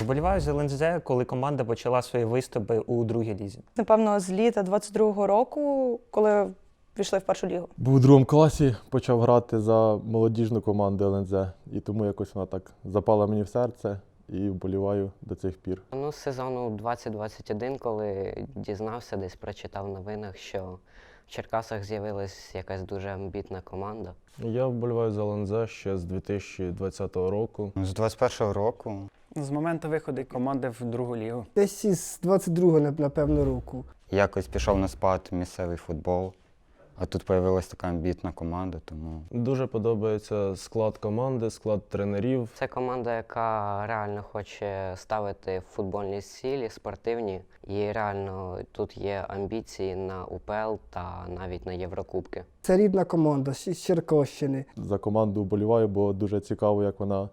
Вболіваю за ЛНЗ, коли команда почала свої виступи у другій лізі. Напевно, з літа 22-го року, коли пішли в першу лігу. Був у другому класі, почав грати за молодіжну команду ЛНЗ, і тому якось вона так запала мені в серце і вболіваю до цих пір. Ну, з сезону 2021, коли дізнався, десь прочитав в новинах, що в Черкасах з'явилась якась дуже амбітна команда. Я вболіваю за ЛНЗ ще з 2020 року. З 21-го року З моменту виходу команди в другу лігу. Десь із 22-го, нап- напевно, року. якось пішов на спад місцевий футбол, а тут з'явилася така амбітна команда, тому Дуже подобається склад команди, склад тренерів. Це команда, яка реально хоче ставити футбольні цілі, спортивні, і реально тут є амбіції на УПЛ та навіть на Єврокубки. Це рідна команда з Черкащини. За команду вболіваю, бо дуже цікаво, як вона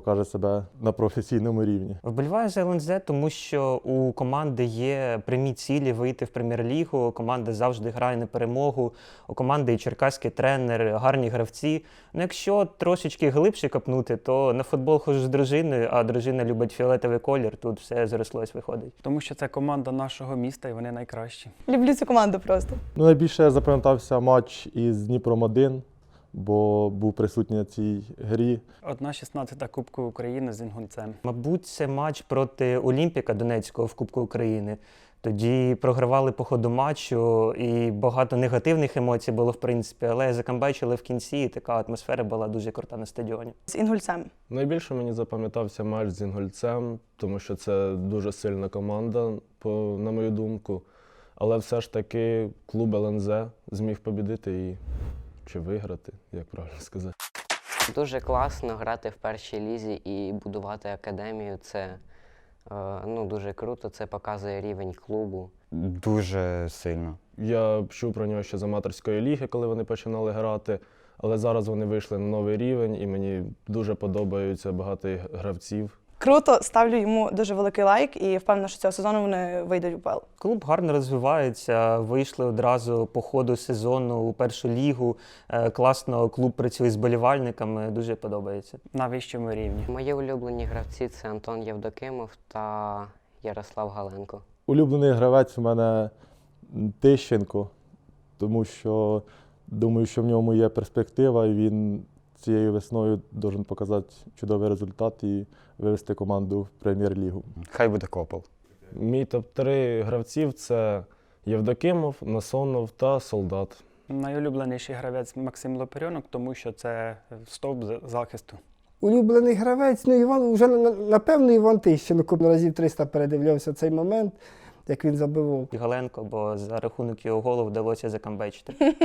покаже себе на професійному рівні. Вболіваю за ЛНЗ, тому що у команди є прямі цілі вийти в прем'єр-лігу. Команда завжди грає на перемогу. У команди і черкаський тренер, гарні гравці. Ну, якщо трошечки глибше копнути, то на футбол хожу з дружиною, а дружина любить фіолетовий колір. Тут все зрослось виходить. Тому що це команда нашого міста і вони найкращі. Люблю цю команду просто. Ну, найбільше запам'ятався матч із Дніпром 1, бо був присутній на цій грі. Одна 16-та Кубку України з Інгульцем. Мабуть, це матч проти Олімпіка Донецького в Кубку України. Тоді програвали по ходу матчу, і багато негативних емоцій було, в принципі, але закамбачили в кінці, і така атмосфера була дуже крута на стадіоні. З інгульцем. Найбільше мені запам'ятався матч з Інгульцем, тому що це дуже сильна команда, по, на мою думку. Але все ж таки клуб ЛНЗ зміг побідити і чи виграти, як правильно сказати. Дуже класно грати в першій лізі і будувати академію. Це е, ну, дуже круто, це показує рівень клубу. дуже сильно. Я чув про нього ще з аматорської ліги, коли вони починали грати. Але зараз вони вийшли на новий рівень, і мені дуже подобаються багато гравців. Круто, ставлю йому дуже великий лайк і впевнена, що цього сезону вони вийдуть в УПЛ. Клуб гарно розвивається, вийшли одразу по ходу сезону у першу лігу. Е, Класно клуб працює з болівальниками, дуже подобається. На вищому рівні. Мої улюблені гравці це Антон Євдокимов та Ярослав Галенко. Улюблений гравець у мене Тищенко, тому що думаю, що в ньому є перспектива, і він цією весною має показати чудовий результат і вивести команду в прем'єр-лігу. Хай буде копол. Мій топ-3 гравців це Євдокимов, Насонов та Солдат. Найулюбленіший гравець Максим Лоперьонок, тому що це стовп захисту. Улюблений гравець, ну Іван, вже напевно Іван Тищенко разів 300 передивлявся цей момент, як він забивав. Галенко, бо за рахунок його голу вдалося закамбечити.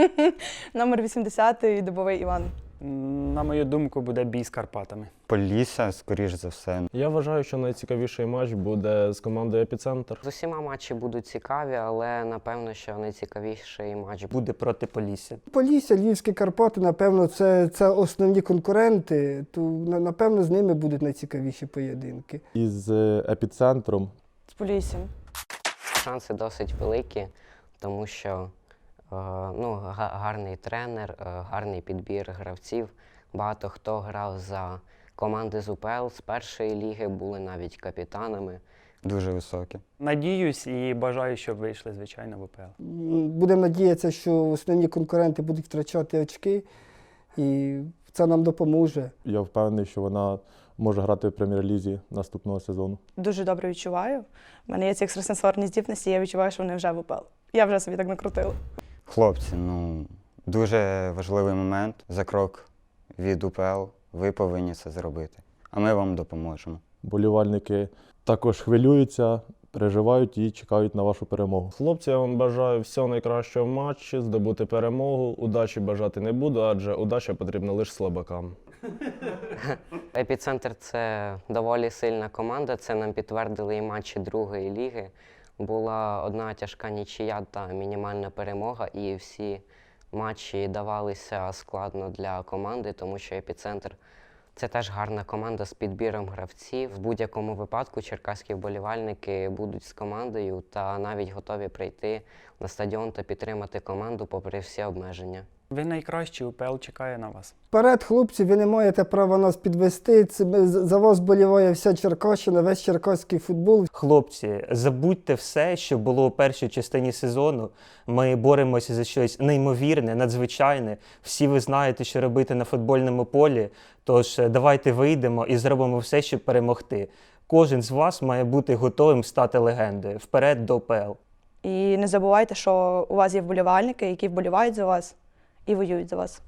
Номер 80-й добовий Іван. На мою думку, буде бій з Карпатами. Полісся, скоріш за все. Я вважаю, що найцікавіший матч буде з командою Епіцентр. З усіма матчі будуть цікаві, але напевно, що найцікавіший матч Буде проти Полісся. Полісся, Львівські Карпати, напевно, це, це основні конкуренти, то напевно з ними будуть найцікавіші поєдинки. Із е, епіцентром З Поліссям. шанси досить великі, тому що ну, гарний тренер, е, гарний підбір гравців. Багато хто грав за команди з УПЛ з першої ліги, були навіть капітанами. Дуже високі. Надіюсь і бажаю, щоб вийшли, звичайно, в УПЛ. Будемо надіятися, що основні конкуренти будуть втрачати очки, і це нам допоможе. я впевнений, що вона може грати в прем'єр-лізі наступного сезону. Дуже добре відчуваю. У мене є ці екстрасенсорні здібності, я відчуваю, що вони вже в УПЛ. Я вже собі так накрутила. Хлопці, ну дуже важливий момент. За крок від УПЛ. Ви повинні це зробити. А ми вам допоможемо. Болівальники також хвилюються, переживають і чекають на вашу перемогу. Хлопці, я вам бажаю всього найкращого в матчі, здобути перемогу. Удачі бажати не буду, адже удача потрібна лише слабакам. Епіцентр це доволі сильна команда. Це нам підтвердили і матчі другої ліги. Була одна тяжка нічия та мінімальна перемога, і всі матчі давалися складно для команди, тому що епіцентр це теж гарна команда з підбіром гравців. В будь-якому випадку черкаські вболівальники будуть з командою та навіть готові прийти на стадіон та підтримати команду попри всі обмеження. Ви найкращі, УПЛ чекає на вас. Вперед, хлопці, ви не маєте права нас підвести. Це за вас боліває вся Черкащина, весь черкаський футбол. Хлопці, забудьте все, що було у першій частині сезону. Ми боремося за щось неймовірне, надзвичайне. Всі ви знаєте, що робити на футбольному полі. Тож е, давайте вийдемо і зробимо все, щоб перемогти. Кожен з вас має бути готовим стати легендою. Вперед до ПЛ. І не забувайте, що у вас є вболівальники, які вболівають за вас і воюють за вас.